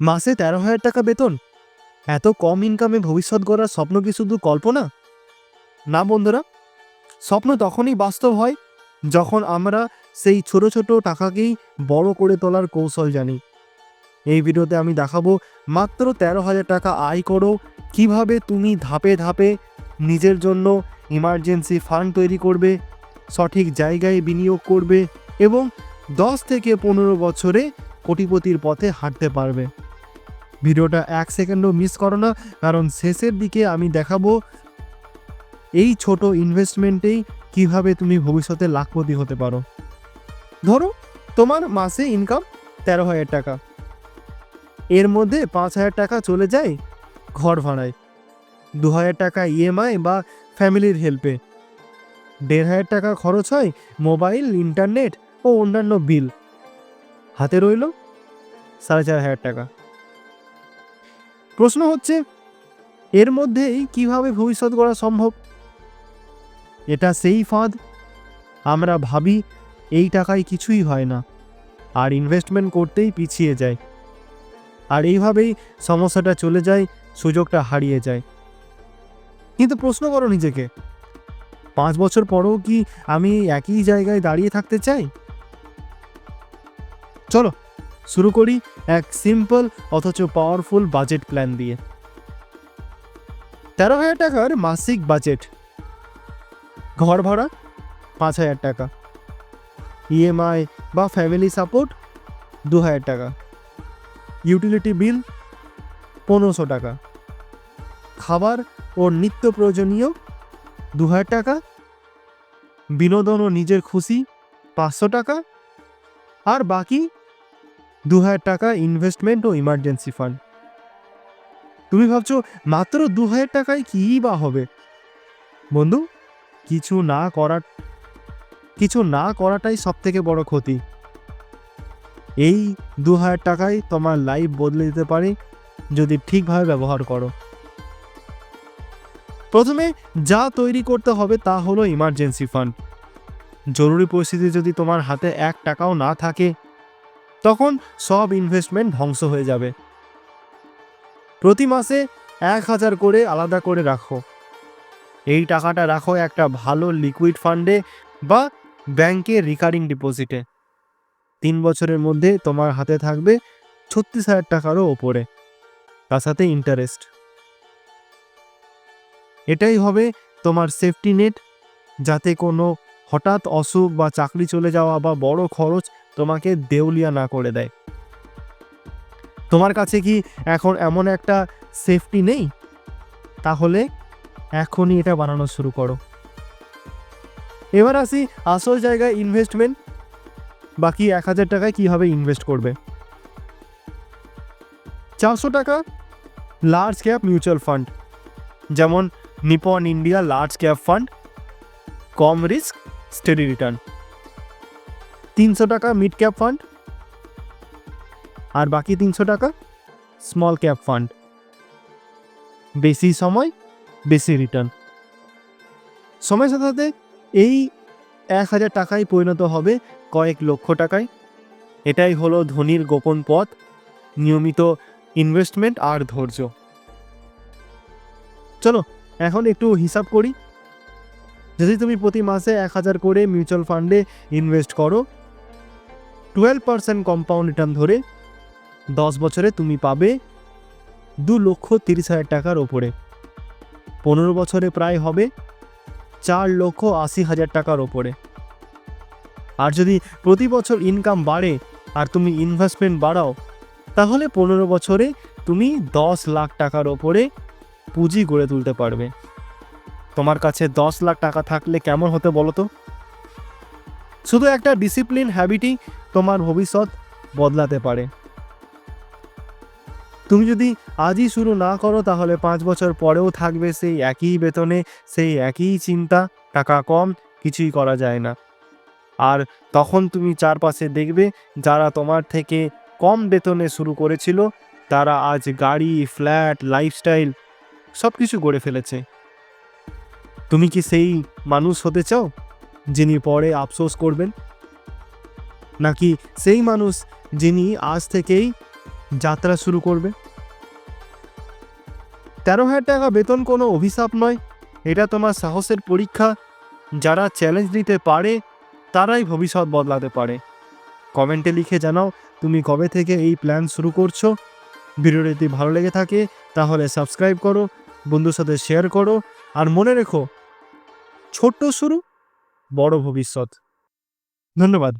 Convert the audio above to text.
মাসে তেরো হাজার টাকা বেতন। এত কম ইনকামে ভবিষ্যৎ গড়ার স্বপ্ন কি শুধু কল্পনা? না বন্ধুরা, স্বপ্ন তখনই বাস্তব হয় যখন আমরা সেই ছোট ছোট টাকাকেই বড় করে তোলার কৌশল জানি। এই ভিডিওতে আমি দেখাবো মাত্র তেরো হাজার টাকা আয় করো, কীভাবে তুমি ধাপে ধাপে নিজের জন্য ইমার্জেন্সি ফান্ড তৈরি করবে, সঠিক জায়গায় বিনিয়োগ করবে এবং দশ থেকে পনেরো বছরে কোটিপতির পথে হাঁটতে পারবে। ভিডিওটা এক সেকেন্ডও মিস করো না, কারণ শেষের দিকে আমি দেখাবো এই ছোট ইনভেস্টমেন্টেই কীভাবে তুমি ভবিষ্যতে লাখপতি হতে পারো। ধরো, তোমার মাসে ইনকাম তেরো হাজার টাকা। এর মধ্যে পাঁচ হাজার টাকা চলে যায় ঘর ভাড়ায়। দু হাজার টাকা ইএমআই বা ফ্যামিলির হেল্পে দেড় হাজার টাকা খরচ হয় মোবাইল ইন্টারনেট ও অন্যান্য বিল হাতে রইল সাড়ে চার হাজার টাকা। প্রশ্ন হচ্ছে, এর মধ্যেই কীভাবে ভবিষ্যৎ গড়া সম্ভব? এটা সেই ফাঁদ। আমরা ভাবি, এই টাকায় কিছুই হয় না, আর ইনভেস্টমেন্ট করতেই পিছিয়ে যায়। আর এইভাবেই সমস্যাটা চলে যায়, সুযোগটা হারিয়ে যায়। কিন্তু প্রশ্ন করো নিজেকে, পাঁচ বছর পরেও কি আমি একই জায়গায় দাঁড়িয়ে থাকতে চাই? চলো, শুরু করি এক সিম্পল অথচ পাওয়ারফুল বাজেট প্ল্যান দিয়ে। তেরো হাজার টাকার মাসিক বাজেট ঘর ভাড়া পাঁচ হাজার টাকা। ইএমআই বা ফ্যামিলি সাপোর্ট দু হাজার টাকা। ইউটিলিটি বিল পনেরোশো টাকা। খাবার ও নিত্য প্রয়োজনীয় দু হাজার টাকা। বিনোদন ও নিজের খুশি পাঁচশো টাকা। আর বাকি দু হাজার টাকা ইনভেস্টমেন্ট ও ইমার্জেন্সি ফান্ড তুমি ভাবছ, মাত্র দু হাজার টাকায় কী বা হবে? বন্ধু, কিছু না করার, কিছু না করাটাই সব থেকে বড় ক্ষতি। এই দু হাজার টাকায় তোমার লাইফ বদলে দিতে পারে, যদি ঠিকভাবে ব্যবহার করো। প্রথমে যা তৈরি করতে হবে তা হলো ইমার্জেন্সি ফান্ড জরুরি পরিস্থিতি যদি তোমার হাতে এক টাকাও না থাকে তখন সব ইনভেস্টমেন্ট ধ্বংস হয়ে যাবে। প্রতি মাসে এক হাজার করে আলাদা করে রাখো। এই টাকাটা রাখো একটা ভালো লিকুইড ফান্ডে বা ব্যাংকে রিকারিং ডিপোজিটে তিন বছরের মধ্যে তোমার হাতে থাকবে ছত্রিশ হাজার টাকারও ওপরে, তার সাথে ইন্টারেস্ট এটাই হবে তোমার সেফটি নেট যাতে কোনো হঠাৎ অসুখ বা চাকরি চলে যাওয়া বা বড় খরচ তোমাকে দেউলিয়া না করে দেয়। তোমার কাছে কি এখন এমন একটা সেফটি নেই? তাহলে এখনই এটা বানানো শুরু করো। এবার আসি আসল জায়গায় ইনভেস্টমেন্ট বাকি এক হাজার টাকায় কীভাবে ইনভেস্ট করবে? চারশো টাকা লার্জ ক্যাপ মিউচুয়াল ফান্ড যেমন Nippon India large cap fund কম রিস্ক স্টেডি রিটার্ন তিনশো টাকা মিড ক্যাপ ফান্ড আর বাকি তিনশো টাকা স্মল ক্যাপ ফান্ড বেশি সময়, বেশি রিটার্ন সময়ের সাথে সাথে এই এক হাজার টাকায় পরিণত হবে কয়েক লক্ষ টাকায়। এটাই হলো ধনির গোপন পথ, নিয়মিত ইনভেস্টমেন্ট আর ধৈর্য। চলো, এখন একটু হিসাব করি। যদি তুমি প্রতি মাসে এক হাজার করে মিউচুয়াল ফান্ডে ইনভেস্ট করো টুয়েলভ পার্সেন্ট কম্পাউন্ড রিটার্ন ধরে দশ বছরে তুমি পাবে দু লক্ষ তিরিশ হাজার টাকার ওপরে। পনেরো বছরে প্রায় হবে চার লক্ষ আশি হাজার টাকার ওপরে। আর যদি প্রতি বছর ইনকাম বাড়ে আর তুমি ইনভেস্টমেন্ট বাড়াও, তাহলে পনেরো বছরে তুমি দশ লাখ টাকার ওপরে পুঁজি গড়ে তুলতে পারবে। তোমার কাছে দশ লাখ টাকা থাকলে কেমন হতে বলো তো? শুধু একটা ডিসিপ্লিন হ্যাবিটই তোমার ভবিষ্যৎ বদলাতে পারে। তুমি যদি আজই শুরু না করো, তাহলে পাঁচ বছর পরেও থাকবে সেই একই বেতনে, সেই একই চিন্তা, টাকা কম, কিছুই করা যায় না। আর তখন তুমি চারপাশে দেখবে, যারা তোমার থেকে কম বেতনে শুরু করেছিল, তারা আজ গাড়ি ফ্ল্যাট লাইফস্টাইল সব কিছু গড়ে ফেলেছে। তুমি কি সেই মানুষ হতে চাও? যিনি পরে আফসোস করবেন। নাকি সেই মানুষ যিনি আজ থেকেই যাত্রা শুরু করবে? তেরো হাজার টাকা বেতন কোনো অভিশাপ নয়। এটা তোমার সাহসের পরীক্ষা। যারা চ্যালেঞ্জ নিতে পারে, তারাই ভবিষ্যৎ বদলাতে পারে। কমেন্টে লিখে জানাও তুমি কবে থেকে এই প্ল্যান শুরু করছ। ভিডিওটি যদি ভালো লেগে থাকে, তাহলে সাবস্ক্রাইব করো, বন্ধুর সাথে শেয়ার করো, আর মনে রেখো, ছোট্ট শুরু বড় ভবিষ্যৎ। ধন্যবাদ।